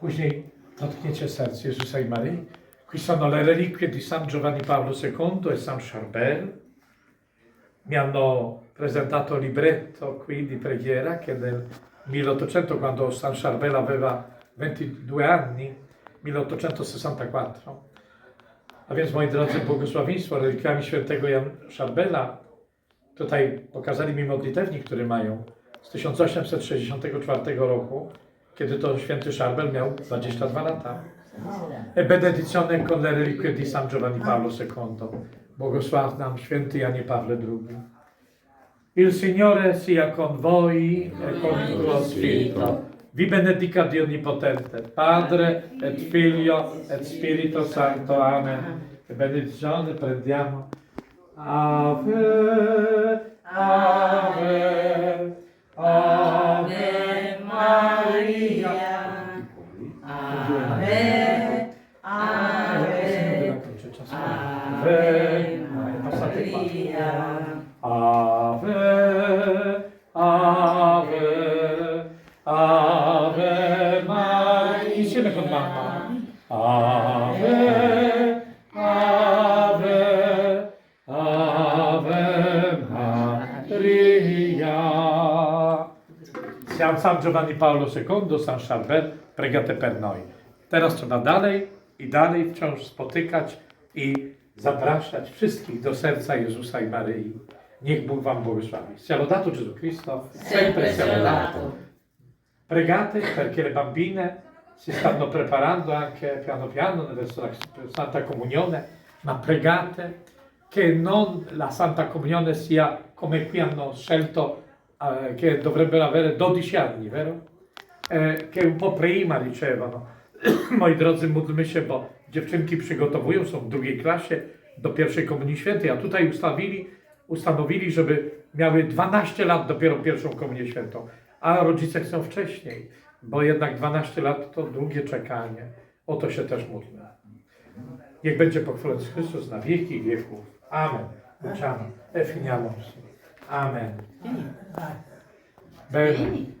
Później dotkniecie serc Jezusa i Maryi. Qui sono le reliquie di San Giovanni Paolo II e San Charbel. Mi hanno presentato il libretto qui di preghiera che nel 1800, quando San Charbel aveva 22 anni, 1864. A więc moi drodzy, błogosławieństwo relikwiami świętego Jan Charbela, tutaj pokazali mi modlitewnik, który mają z 1864 roku, kiedy to święty Charbel miał 22 lata. E benedizione con le reliquie di San Giovanni Paolo II. Błogosław nam święty Janie Pawle II. Il Signore sia con voi e con il tuo spirito. Vi benedica Dio Onnipotente, Padre et Figlio et Spirito Santo. Amen. E benedizione prendiamo. Ave, Ave, Ave 시작. 아멘. 아멘. 아멘. 할렐루야. 아멘. 아멘. 아멘. 마리 시는 금방. 아멘. 아멘. 아멘. 마리. San Giovanni Paolo II, San Charbel, pregate per noi. Teraz trzeba dalej i dalej wciąż spotykać i zapraszać wszystkich do serca Jezusa i Maryi. Niech Bóg Wam błogosławi. Sia lodato Gesù Cristo, sempre sia lodato. Pregate perché le bambine si stanno preparando anche piano piano verso la Santa Comunione, ma pregate che non la Santa Comunione sia come qui hanno scelto eh, che dovrebbero avere 12 anni, vero? Eh, che un po' prima dicevano. Moi drodzy, módlmy się, bo dziewczynki przygotowują, są w drugiej klasie do pierwszej Komunii Świętej, a tutaj ustawili, ustanowili, żeby miały 12 lat dopiero pierwszą Komunię Świętą, a rodzice chcą wcześniej, bo jednak 12 lat to długie czekanie. O to się też módlmy. Niech będzie pochwalony Chrystus na wieki wieków. Amen. Luciano, e Amen. Benny.